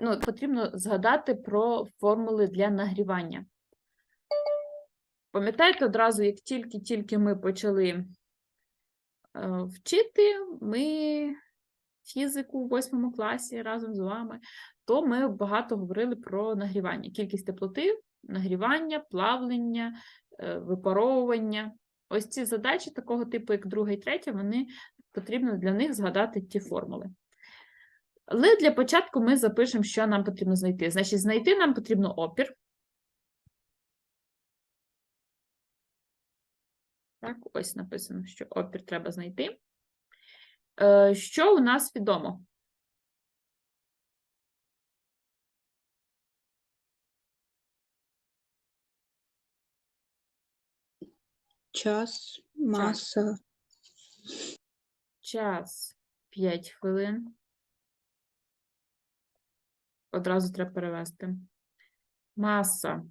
ну, потрібно згадати про формули для нагрівання. Пам'ятаєте, одразу, як тільки-тільки ми почали е, вчити, ми фізику в восьмому класі разом з вами, то ми багато говорили про нагрівання, кількість теплоти, нагрівання, плавлення, е, випаровування. Ось ці задачі такого типу, як друга і третя, вони потрібно для них згадати ті формули. Але для початку ми запишемо, що нам потрібно знайти. Значить, знайти нам потрібно опір. Так, ось написано, що опір треба знайти. Е, Що у нас відомо? Час, маса, Час 5 хвилин. Одразу треба перевести. Маса.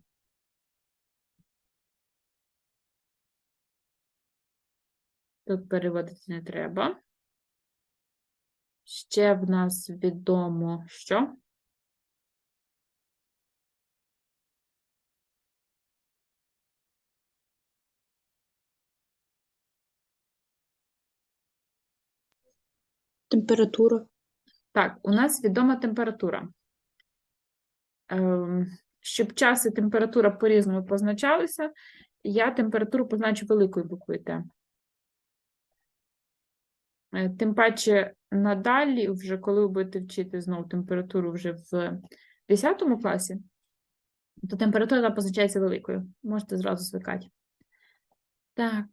Тут переводити не треба. Ще в нас відомо що? температура, Так, у нас відома температура. Ем, Щоб час і температура по-різному позначалися, я температуру позначу великою буквою Т. Е, Тим паче надалі, вже коли ви будете вчити знову температуру вже в 10 класі, то температура позначається великою. Можете зразу звикати. Так.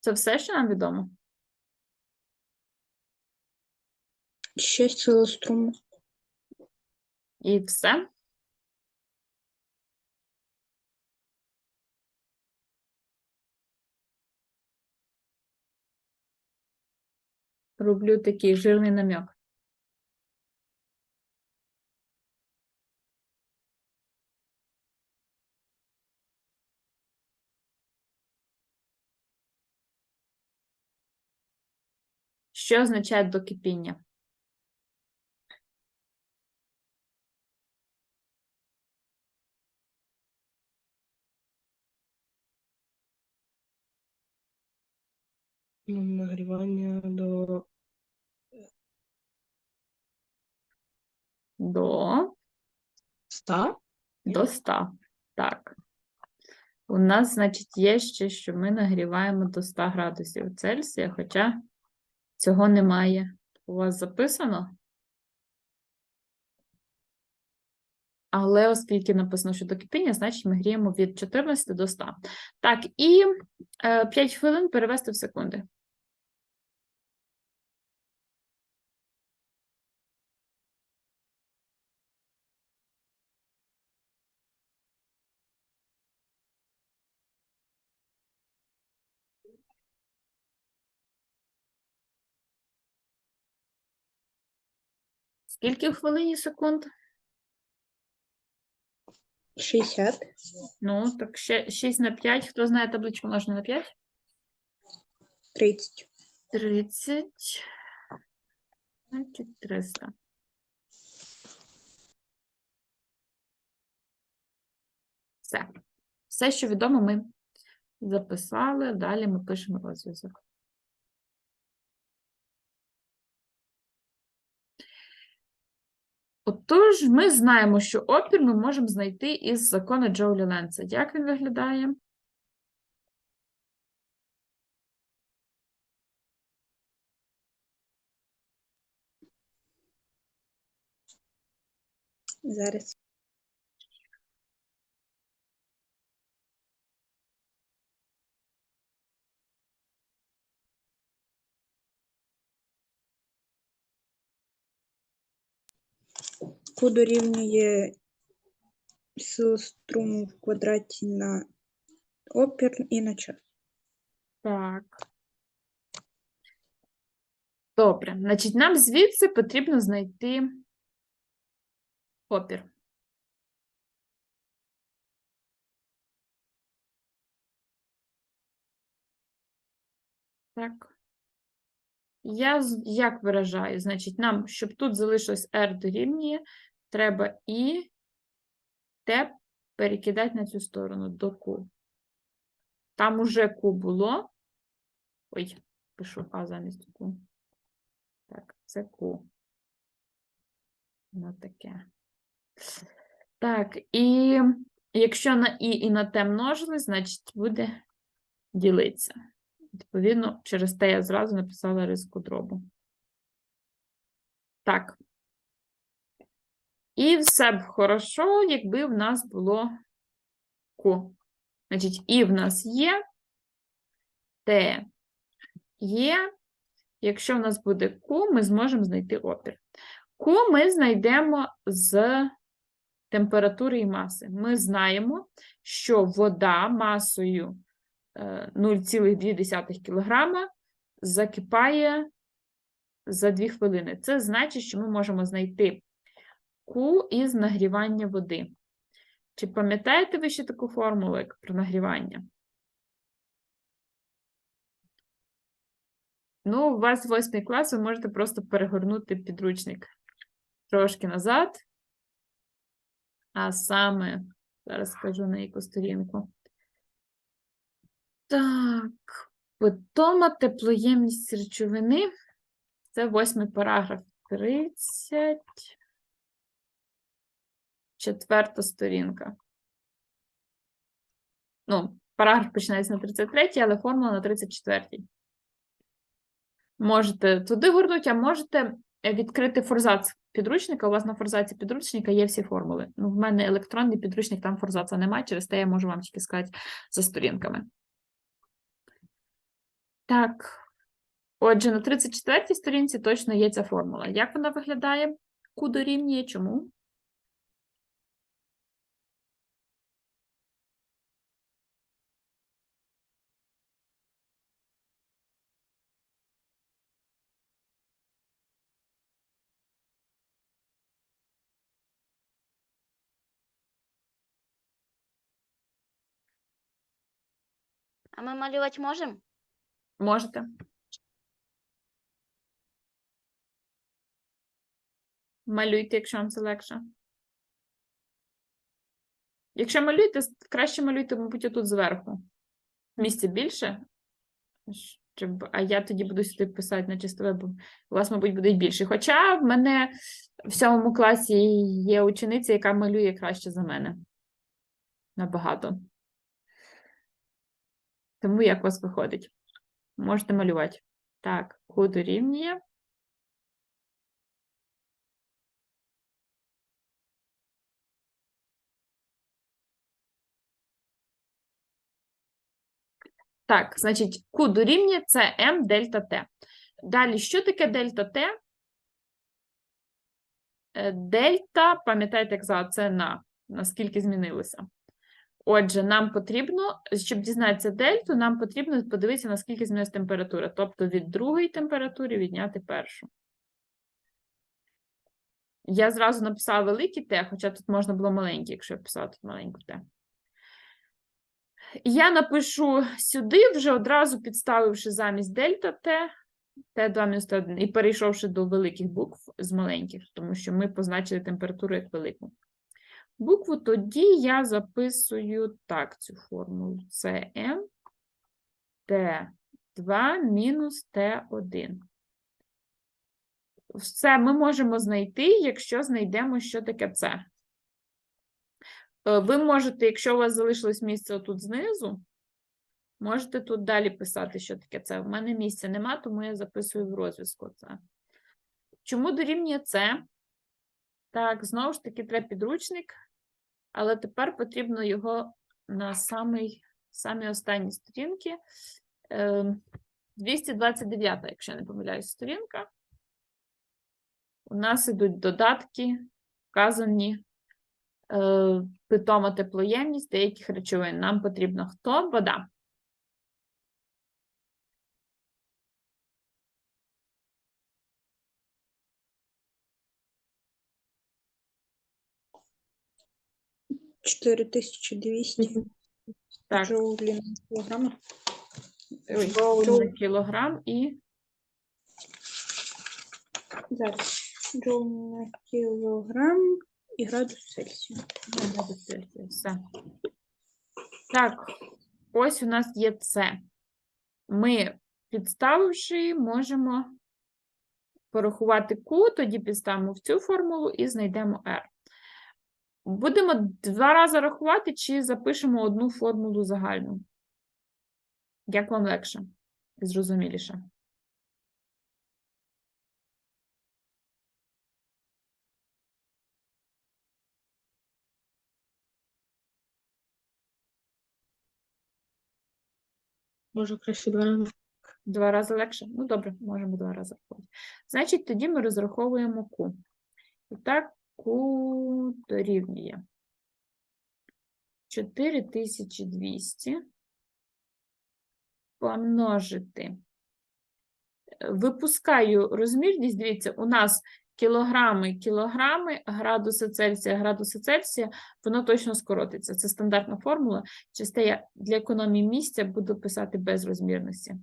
Це все, що нам відомо? ще сила струму, І все? Роблю такий жирний намек. Що означає до нагрівання до До 100. До 100. Так. У нас, значить, є ще, що ми нагріваємо до 100 градусів Цельсія, хоча цього немає. У вас записано? Але оскільки написано, що до кипіння, значить ми гріємо від 14 до 100. Так, і е, 5 хвилин перевести в секунди. Скільки в хвилині секунд? 60, Ну, так ще 6 на 5. Хто знає табличку множення на 5? 30, 30, значить 300. Все. Все, що відомо, ми записали. Далі ми пишемо розв'язок. Отож, ми знаємо, що опір ми можемо знайти із закону Джоулі Ленца. Як він виглядає? зараз, Q дорівнює сила струму в квадраті на опір і на час. Так. Добре. Значить, нам звідси потрібно знайти опір. Так. Я як виражаю? Значить, нам, щоб тут залишилось R дорівнює, треба і Т перекидати на цю сторону до Q. Там уже Q було. Ой, пишу А замість Q. Так, це Q. Ну таке. Так, і якщо на І і на Т множили, значить буде ділитися. Відповідно, через те я зразу написала риску дробу. Так. І все б хорошо, якби в нас було Q. Значить, І в нас є, Т є. Якщо в нас буде Q, ми зможемо знайти опір. Q ми знайдемо з температури і маси. Ми знаємо, що вода масою 0,2 кг закипає за 2 хвилини. Це значить, що ми можемо знайти Q із нагрівання води. Чи пам'ятаєте ви ще таку формулу, як про нагрівання? Ну, у вас восьмий клас, ви можете просто перегорнути підручник трошки назад. А саме, зараз скажу на яку сторінку. Так, питома теплоємність речовини. Це восьмий параграф 30. Четверта сторінка. Ну, параграф починається на 33, але формула на 34. Можете туди горнути, а можете відкрити форзац підручника. У вас на форзаці підручника є всі формули. Ну, в мене електронний підручник, там форзаца немає, через те я можу вам тільки сказати за сторінками. Так. Отже, на 34 сторінці точно є ця формула. Як вона виглядає? Q дорівнює чому? А ми малювати можемо? Можете. Малюйте, якщо вам це легше. Якщо малюєте, краще малюйте, мабуть, отут зверху. Місця більше. Щоб, а я тоді буду сюди писати на чистове, бо у вас, мабуть, буде більше. Хоча в мене в сьомому класі є учениця, яка малює краще за мене. Набагато. Тому як у вас виходить? Можете малювати. Так, Q дорівнює. Так, значить, Q дорівнює це М дельта Т. Далі, що таке дельта Т? Е, Дельта, пам'ятаєте, як за це на, наскільки змінилося. Отже, нам потрібно, щоб дізнатися дельту, нам потрібно подивитися, наскільки змінилася температура. Тобто від другої температури відняти першу. Я зразу написала великий Т, хоча тут можна було маленький, якщо я писала тут маленьку Т. Я напишу сюди, вже одразу підставивши замість дельта Т, Т2 мінус Т1, і перейшовши до великих букв з маленьких, тому що ми позначили температуру як велику. Букву тоді я записую так цю формулу. Це М Т2 мінус Т1. Все ми можемо знайти, якщо знайдемо, що таке це. Ви можете, якщо у вас залишилось місце отут знизу, можете тут далі писати, що таке це. У мене місця нема, тому я записую в розв'язку це. Чому дорівнює це? Так, знову ж таки, треба підручник, але тепер потрібно його на самий, самі останні сторінки. Е, 229, якщо я не помиляюсь, сторінка. У нас ідуть додатки, вказані е, питома теплоємність деяких речовин. Нам потрібно хто? Вода. Чотири тисячі двісті Так, джоулі на ой, джоуль джоуль на кілограм і Зараз. На кілограм і градус Цельсію. Ну, градус Цельсія, Все. Так, ось у нас є це. Ми, підставивши, можемо порахувати Q, тоді підставимо в цю формулу і знайдемо R. Будемо два рази рахувати, чи запишемо одну формулу загальну? Як вам легше і зрозуміліше? Може, краще два рази. Два рази легше? Ну, добре, можемо два рази рахувати. Значить, тоді ми розраховуємо Q. І так, Q дорівнює 4200 помножити. Випускаю розмірність, дивіться, у нас кілограми, кілограми, градуси Цельсія, градуси Цельсія, воно точно скоротиться. Це стандартна формула. Чисте я для економії місця буду писати без розмірності.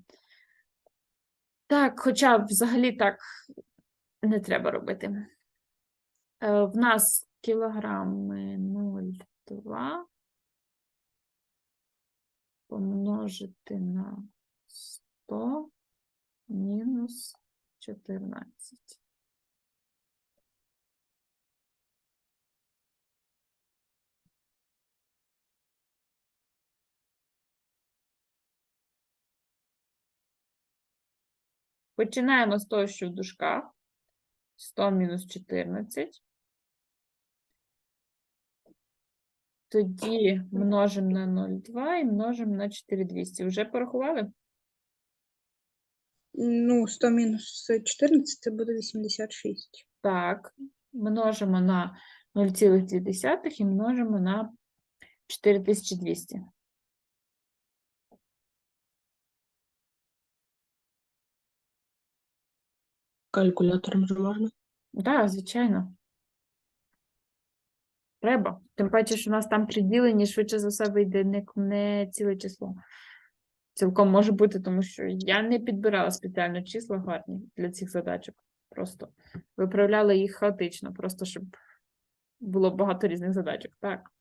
Так, хоча взагалі так не треба робити. Е, В нас кілограми 0,2 помножити на 100 мінус 14. Починаємо з того, що в дужках 100 мінус 14. Тоді множимо на 0,2 і множимо на 4200. Вже порахували? Ну, 100 мінус 14 це буде 86. Так. Множимо на 0,2 і множимо на 4200. Калькулятором вже можна. Так, звичайно. Треба. Тим паче, що у нас там при діленні швидше за все вийде не, не ціле число. Цілком може бути, тому що я не підбирала спеціально числа гарні для цих задачок. Просто виправляла їх хаотично, просто щоб було багато різних задачок. Так.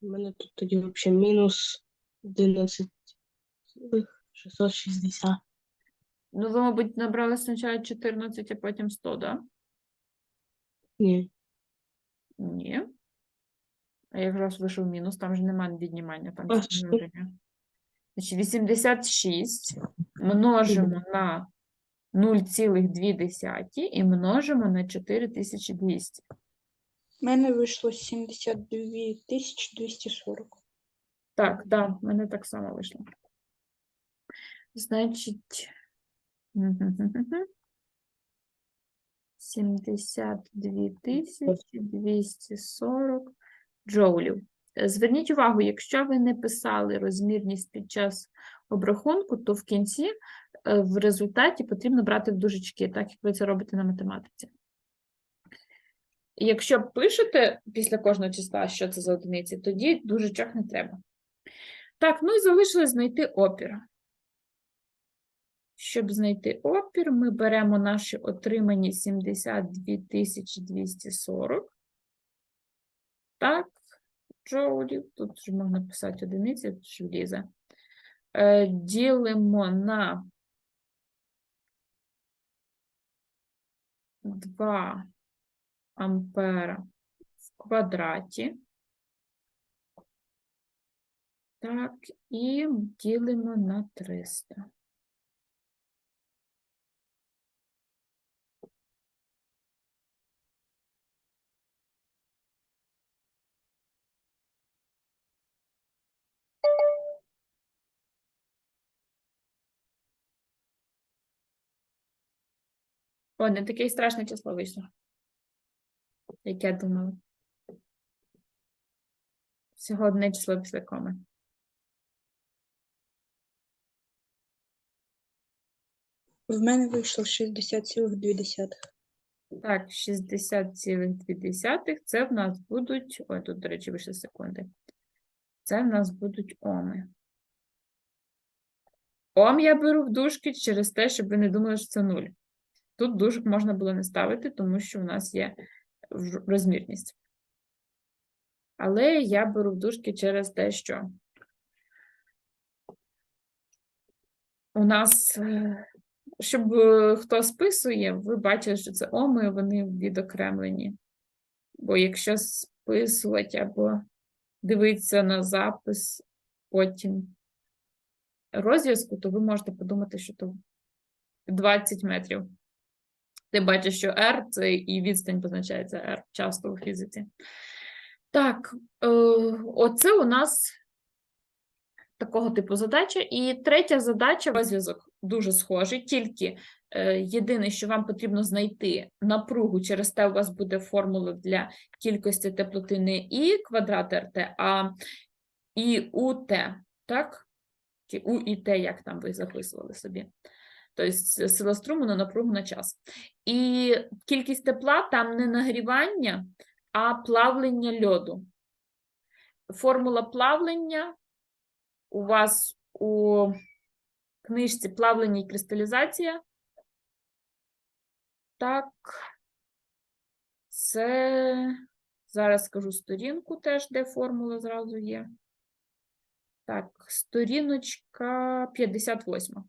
У мене тут тоді взагалі мінус 11,660. Ну, ви, мабуть, набрали спочатку 14, а потім 100, да? Ні. Ні. А якраз вийшов мінус, там же немає віднімання, там А, тільки що? множення. Значить, 86 множимо на 0,2 і множимо на 4200. У мене вийшло 72 240. Так, да, в мене так само вийшло. Значить. 72 тисячі 240 джоулів. Е, Зверніть увагу, якщо ви не писали розмірність під час обрахунку, то в кінці е, в результаті потрібно брати в дужечки, так як ви це робите на математиці. Якщо пишете після кожного числа, що це за одиниці, тоді дужечок не треба. Так, ну і залишилось знайти опір. Щоб знайти опір, ми беремо наші отримані 72 240. Так, джоулів. Тут вже можна писати одиниці, тут ж влізе. Е, Ділимо на 2 ампера в квадраті. Так, і ділимо на 300. О, не таке страшне число вийшло, як я думала. Всього одне число після коми. В мене вийшло 60,2. Так, 60,2 це в нас будуть. Ой, тут, до речі, вийшли секунди. Це в нас будуть оми. Ом я беру в дужки через те, щоб ви не думали, що це нуль. Тут дужок можна було не ставити, тому що у нас є розмірність. Але я беру в дужки через те, що у нас, е, щоб е, хто списує, ви бачите, що це оми, вони відокремлені. Бо якщо списувати або дивитися на запис потім розв'язку, то ви можете подумати, що то 20 метрів. Ти бачиш, що R це і відстань позначається R часто у фізиці. Так, е, оце у нас такого типу задача. І третя задача розв'язок дуже схожий, тільки єдине, що вам потрібно знайти напругу, через те у вас буде формула для кількості теплоти не І квадрат РТ, а І УТ, так? Чи У і Т, як там ви записували собі. Тобто сила струму на напругу на час. І кількість тепла там не нагрівання, а плавлення льоду. Формула плавлення у вас у книжці плавлення і кристалізація. Так, це зараз скажу сторінку теж, де формула зразу є. Так, сторіночка 58.